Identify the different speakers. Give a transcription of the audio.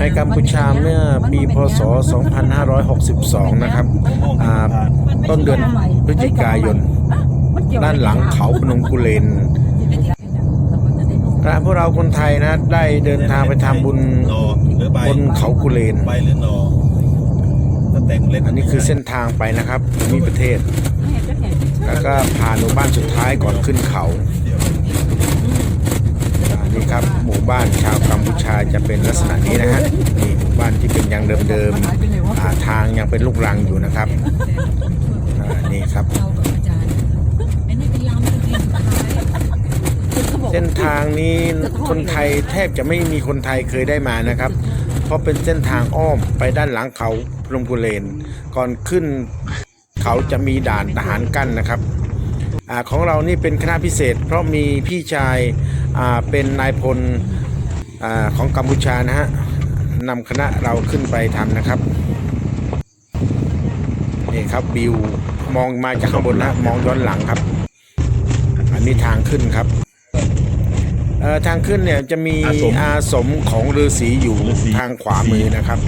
Speaker 1: ในกัมพูชาเมื่อปีพศ 2562 นะครับต้นเดือนพฤศจิกายน ด้านหลังเขาพนมกุเลนคณะพวกเราคนไทยนะได้เดินทางไปทำบุญ
Speaker 2: บ
Speaker 1: นเขากุเลน
Speaker 2: อันนี้
Speaker 1: คือเส้นทางไปนะครับมิประเทศ แล้วก็ผ่านหมู่บ้านสุดท้ายก่อนขึ้นเขา บ้านชาวกัมพูชาจะเป็นลักษณะนี้นะฮะนี่หมู่บ้านที่เป็นยังเดิมๆอ่าทางยังเป็นลูกรังอยู่นะครับอ่านี่ครับ เส้นทางนี้คนไทยแทบจะไม่มีคนไทยเคยได้มานะครับ เพราะเป็นเส้นทางอ้อมไปด้านหลังเขาพนมกุเลน ก่อนขึ้นเขาจะมีด่านทหารกั้นนะครับอาของเรานี่เป็นคณะพิเศษ เพราะมีพี่ชายอ่าเป็นนายพล อาของกัมพูชานะฮะนำคณะเราขึ้นไปทำนะครับนี่ครับวิวมองมาจากข้างบนนะฮะมองย้อนหลังครับ อันนี้ทางขึ้นครับเอ่อทางขึ้นเนี่ยจะมีอาสมของฤาษีอยู่ทางขวามือนะครับ